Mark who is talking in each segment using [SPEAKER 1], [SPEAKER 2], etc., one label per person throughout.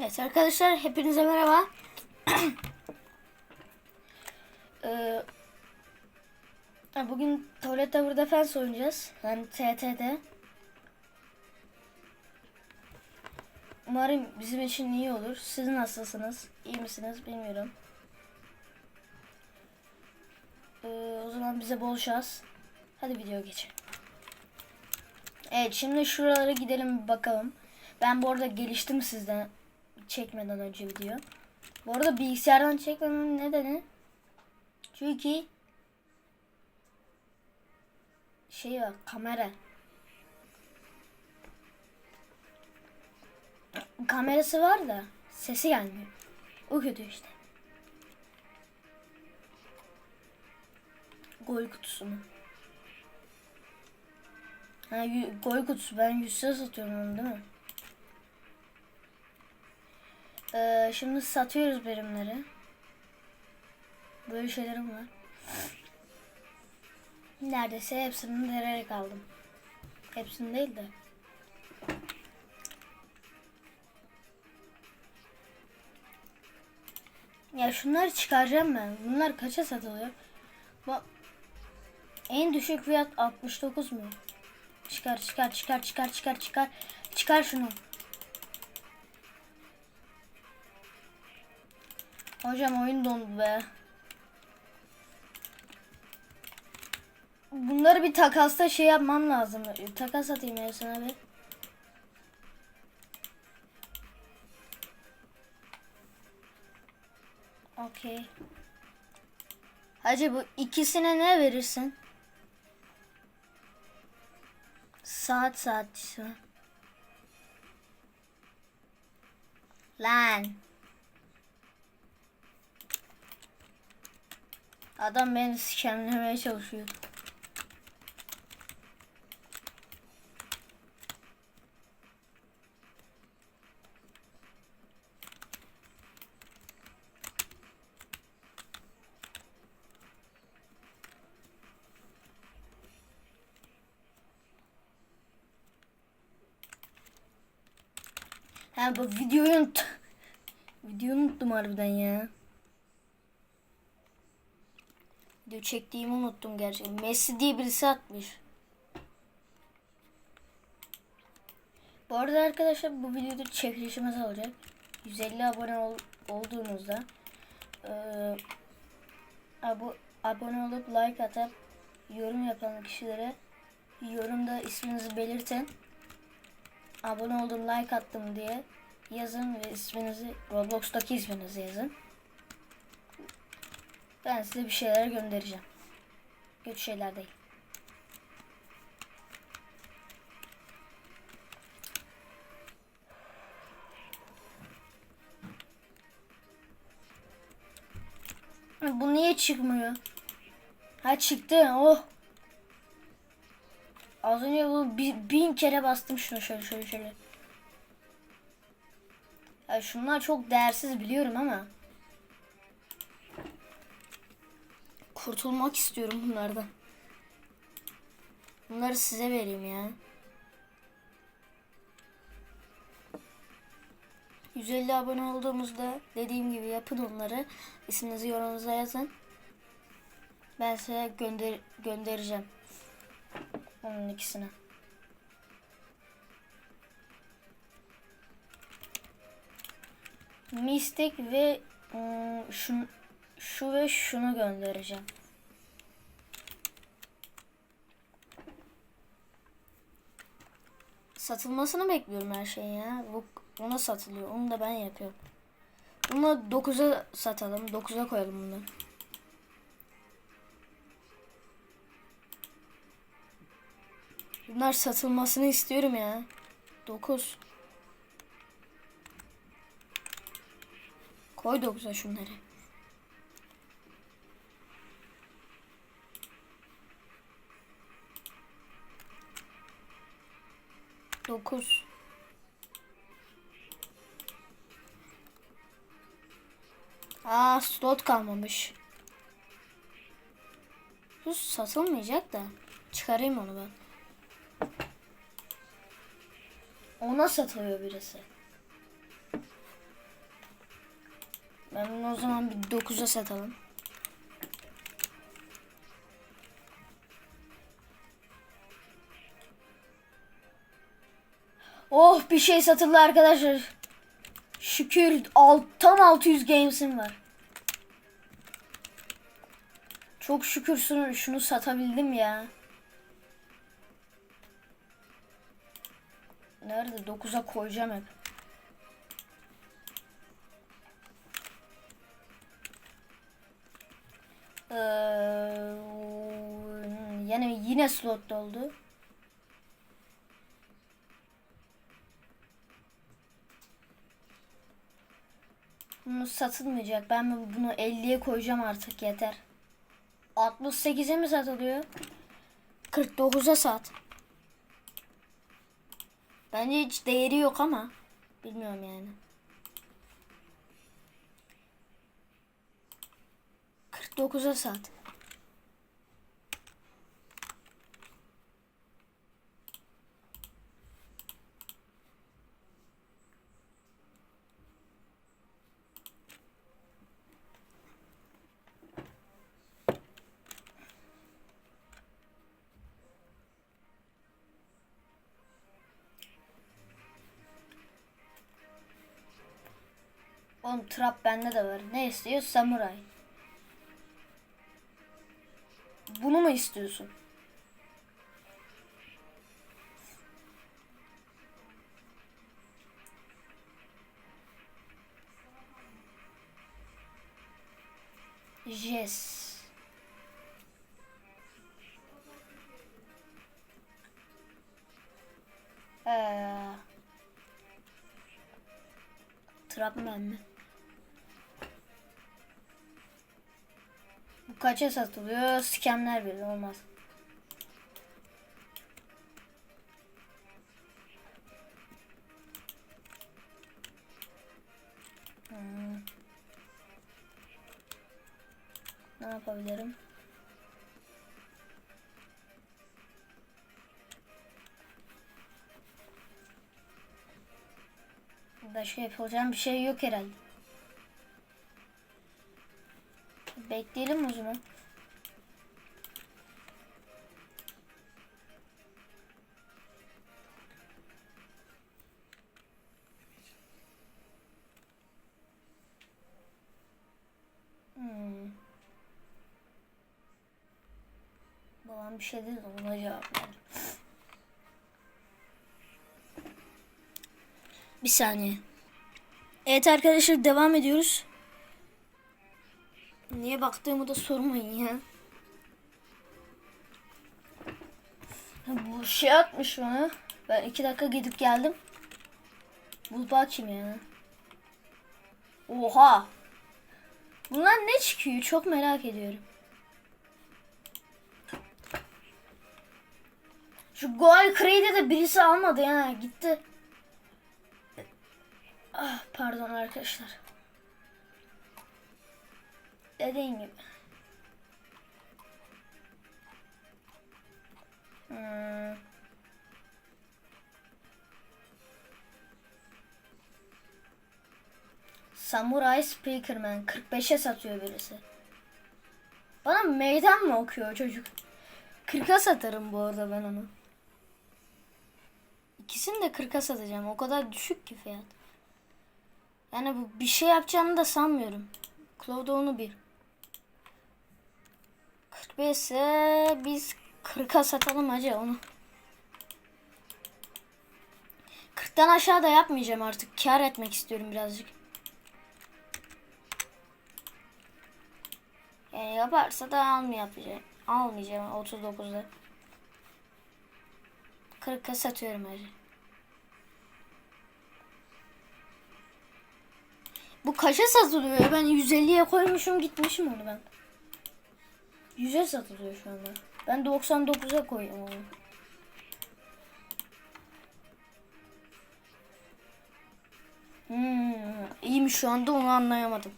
[SPEAKER 1] Evet arkadaşlar hepinize merhaba. Ee, bugün Toilet Tower Defense oynayacağız. Yani TT'de. Umarım bizim için iyi olur. Siz nasılsınız? İyi misiniz? Bilmiyorum. Ee, o zaman bize bol şans. Hadi video geçelim. Evet şimdi şuralara gidelim bakalım. Ben bu arada geliştim sizden çekmeden önce video. Bu arada bilgisayardan çekmememin nedeni çünkü şey var kamera. Kamerası var da sesi gelmiyor. O kötü işte. Gol kutusu mu? Ha, gol kutusu. Ben 100 lira satıyorum onu değil mi? Ee, şimdi satıyoruz birimleri. Böyle şeylerim var. Neredeyse hepsini vererek aldım. Hepsini değil de. Ya şunları çıkaracağım ben. Bunlar kaça satılıyor? Bak. En düşük fiyat 69 mu? Çıkar çıkar çıkar çıkar çıkar çıkar. Çıkar şunu. Hocam oyun dondu be. Bunları bir takasta şey yapmam lazım. Takas atayım ya sana bir. Okey. Hacı bu ikisine ne verirsin? Saat saat işte. Lan. Adam beni sikemlemeye çalışıyor. Ha bu videoyu unut. Videoyu unuttum harbiden ya. Video çektiğimi unuttum gerçekten. Messi diye birisi atmış. Bu arada arkadaşlar bu videoda çekilişimiz olacak. 150 abone ol, olduğunuzda eee bu abone olup like atıp yorum yapan kişilere yorumda isminizi belirtin. Abone oldum, like attım diye yazın ve isminizi Roblox'taki isminizi yazın. Ben size bir şeyler göndereceğim. Kötü şeyler değil. Bu niye çıkmıyor? Ha çıktı. Oh. Az önce bu bi- bin kere bastım şuna şöyle şöyle şöyle. Ya şunlar çok değersiz biliyorum ama. Kurtulmak istiyorum bunlardan. Bunları size vereyim ya. 150 abone olduğumuzda dediğim gibi yapın onları. İsminizi yorumunuza yazın. Ben size gönder göndereceğim. Onun ikisini. Mistik ve ım, şu, şu ve şunu göndereceğim. Satılmasını bekliyorum her şeyin ya. Bu ona satılıyor. Onu da ben yapıyorum. Bunu 9'a satalım. 9'a koyalım bunu. Bunlar satılmasını istiyorum ya. 9. Koy 9'a şunları. Dokuz. Aa slot kalmamış. Bu satılmayacak da. Çıkarayım onu ben. Ona satılıyor birisi. Ben o zaman bir 9'a satalım. Oh bir şey satıldı arkadaşlar. Şükür alt, tam 600 games'im var. Çok şükür şunu, satabildim ya. Nerede? 9'a koyacağım hep. Ee, yani yine slot doldu. Satılmayacak. Ben bunu 50'ye koyacağım artık yeter. 68'e mi satılıyor? 49'a sat. Bence hiç değeri yok ama bilmiyorum yani. 49'a sat. Oğlum trap bende de var. Ne istiyor? Samuray. Bunu mu istiyorsun? Yes. Ee, Trapman mi? Kaça satılıyor? Skemler bile olmaz. Hmm. Ne yapabilirim? Başka yapacağım bir şey yok herhalde. Bekleyelim o zaman. Hmm. Babam bir şey dedi de ona cevap ver. Bir saniye. Evet arkadaşlar devam ediyoruz. Niye baktığımı da sormayın ya. Bu şey atmış bana. Ben iki dakika gidip geldim. Bul bakayım ya. Oha. Bunlar ne çıkıyor? Çok merak ediyorum. Şu Goal Crate'i de birisi almadı ya. Gitti. Ah, pardon arkadaşlar. Dediğim gibi. Hmm. Samurai Speakerman 45'e satıyor birisi. Bana meydan mı okuyor çocuk? 40'a satarım bu arada ben onu. İkisini de 40'a satacağım. O kadar düşük ki fiyat. Yani bu bir şey yapacağını da sanmıyorum. Cloud onu bir. 45 ise biz 40'a satalım hacı onu. 40'tan aşağı da yapmayacağım artık. Kar etmek istiyorum birazcık. Yani yaparsa da almayacağım. Almayacağım 39'da. 40'a satıyorum hacı. Bu kaça satılıyor? Ben 150'ye koymuşum gitmişim onu ben. 100'e satılıyor şu anda. Ben 99'a koydum onu. Hmm, iyiymiş şu anda onu anlayamadım.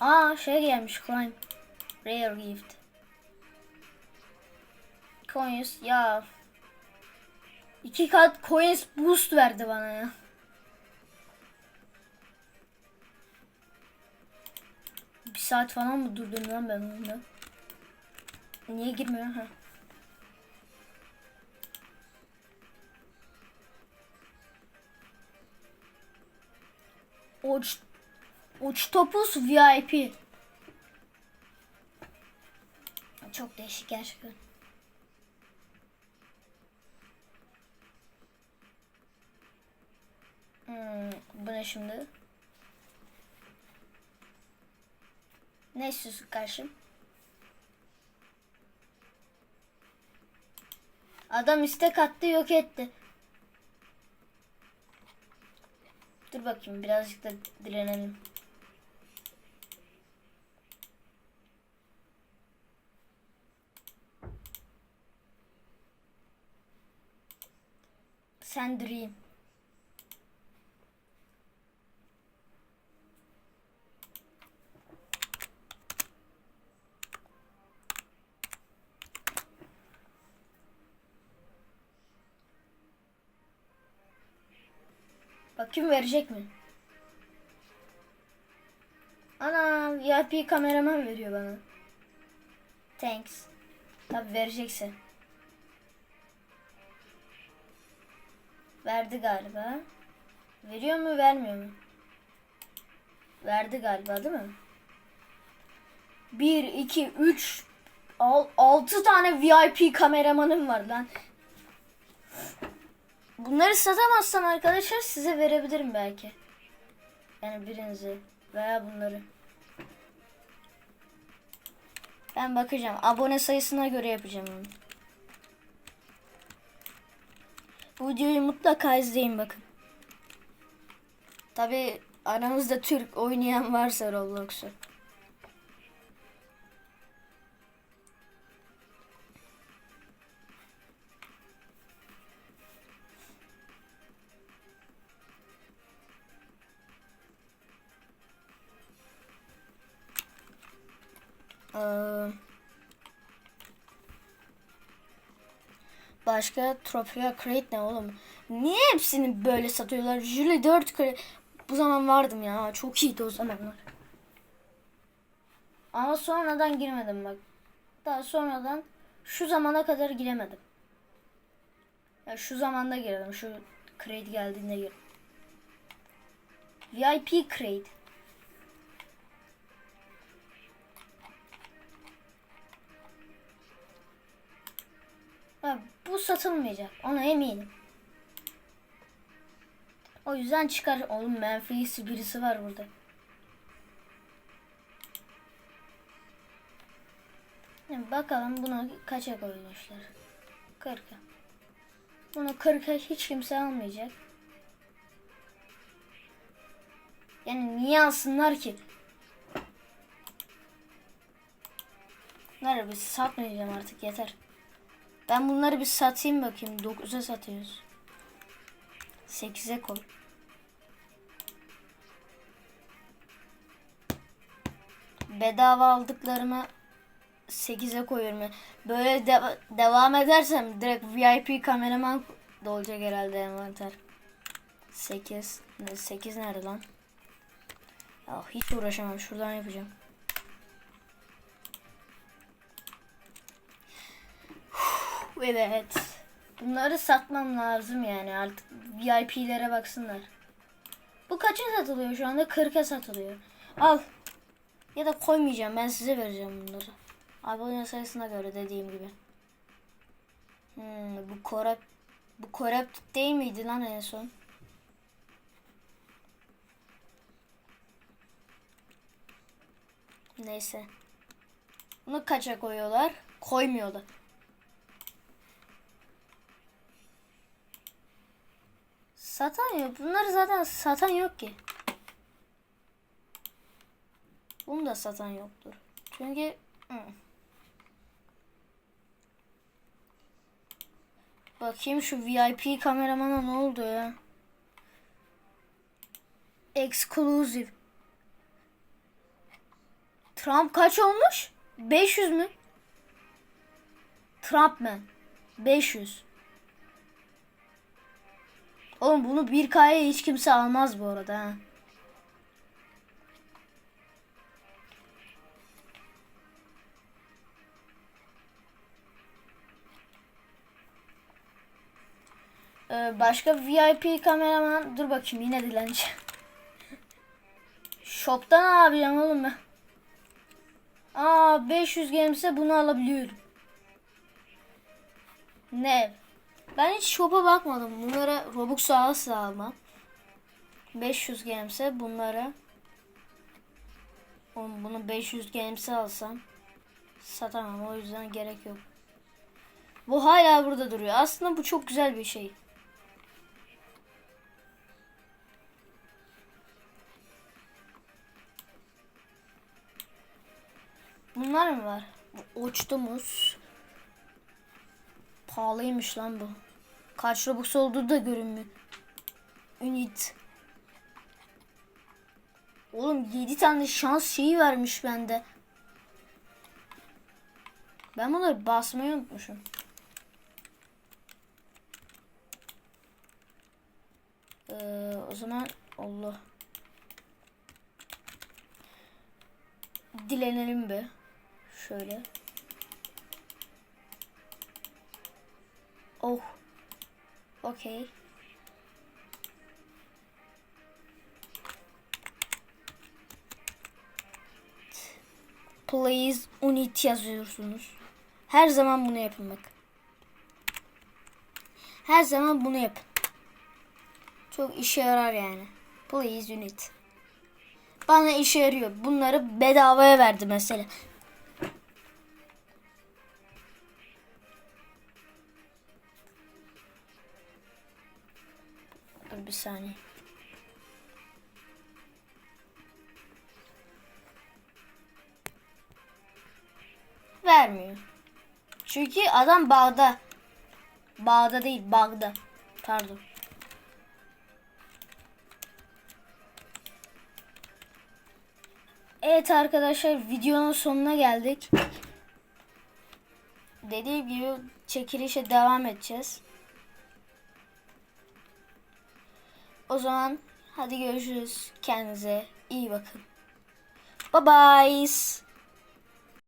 [SPEAKER 1] Aa şey gelmiş climb. Rare gift. Coins ya. İki kat coins boost verdi bana ya. Saat falan mı durdum lan ben onda? Niye girmiyor ha? Uç, uç topuz VIP. Çok değişik gerçekten. Hmm, bu ne şimdi? Ne istiyorsun karşım? Adam istek attı yok etti. Dur bakayım birazcık da direnelim. Sen Dream. Bakayım verecek mi? Ana VIP kameraman veriyor bana. Thanks. Tabi verecekse. Verdi galiba. Veriyor mu vermiyor mu? Verdi galiba değil mi? 1, 2, 3, 6 tane VIP kameramanım var lan. Bunları satamazsam arkadaşlar size verebilirim belki. Yani birinizi veya bunları. Ben bakacağım. Abone sayısına göre yapacağım onu. Bu videoyu mutlaka izleyin bakın. Tabi aranızda Türk oynayan varsa Roblox'u. Başka Tropia Crate ne oğlum? Niye hepsini böyle satıyorlar? Julie 4 Crate. Bu zaman vardım ya. Çok iyiydi o zamanlar. Ama sonradan girmedim bak. Daha sonradan şu zamana kadar giremedim. Ya şu zamanda girdim. Şu crate geldiğinde girdim. VIP crate. Bu satılmayacak. Ona eminim. O yüzden çıkar. Oğlum menfisi birisi var burada. Şimdi bakalım bunu kaça koymuşlar. 40'a. Bunu 40'a hiç kimse almayacak. Yani niye alsınlar ki? Biz satmayacağım artık yeter. Ben bunları bir satayım bakayım. 9'a satıyoruz. 8'e koy. Bedava aldıklarımı 8'e koyuyorum. Böyle de- devam edersem direkt VIP kameraman da olacak herhalde envanter. 8. 8 nerede lan? Ya hiç uğraşamam. Şuradan yapacağım. Evet. Bunları satmam lazım yani artık VIP'lere baksınlar. Bu kaça satılıyor şu anda? 40'a satılıyor. Al. Ya da koymayacağım ben size vereceğim bunları. Abone sayısına göre dediğim gibi. Hmm, bu korep bu korep değil miydi lan en son? Neyse. Bunu kaça koyuyorlar? Koymuyorlar. Satan yok. Bunları zaten satan yok ki. Bunu da satan yoktur. Çünkü hı. Bakayım şu VIP kameramana ne oldu ya? Exclusive. Trump kaç olmuş? 500 mü? Trump man. 500. Oğlum bunu 1K'ya hiç kimse almaz bu arada ha. Ee, başka VIP kameraman dur bakayım yine dilenci. Shop'tan alacağım oğlum ben. Aa 500 gelmişse bunu alabiliyorum. Ne? Ben hiç shop'a bakmadım. Bunlara Robux asla almam. 500 gemse bunlara Oğlum bunu 500 gemse alsam satamam o yüzden gerek yok. Bu hala burada duruyor. Aslında bu çok güzel bir şey. Bunlar mı var? Uçtu muz. Pahalıymış lan bu. Kaç Robux olduğu da görünmüyor. Unit. Oğlum 7 tane şans şeyi vermiş bende. Ben bunları basmayı unutmuşum. Ee, o zaman Allah. Dilenelim be. Şöyle. Oh. Okey. Please unit yazıyorsunuz. Her zaman bunu yapın bak. Her zaman bunu yapın. Çok işe yarar yani. Please unit. Bana işe yarıyor. Bunları bedavaya verdi mesela. Saniye. Vermiyor. Çünkü adam bağda. Bağda değil, bağda. Pardon. Evet arkadaşlar videonun sonuna geldik. Dediğim gibi çekilişe devam edeceğiz. O zaman hadi görüşürüz. Kendinize iyi bakın. Bye bye.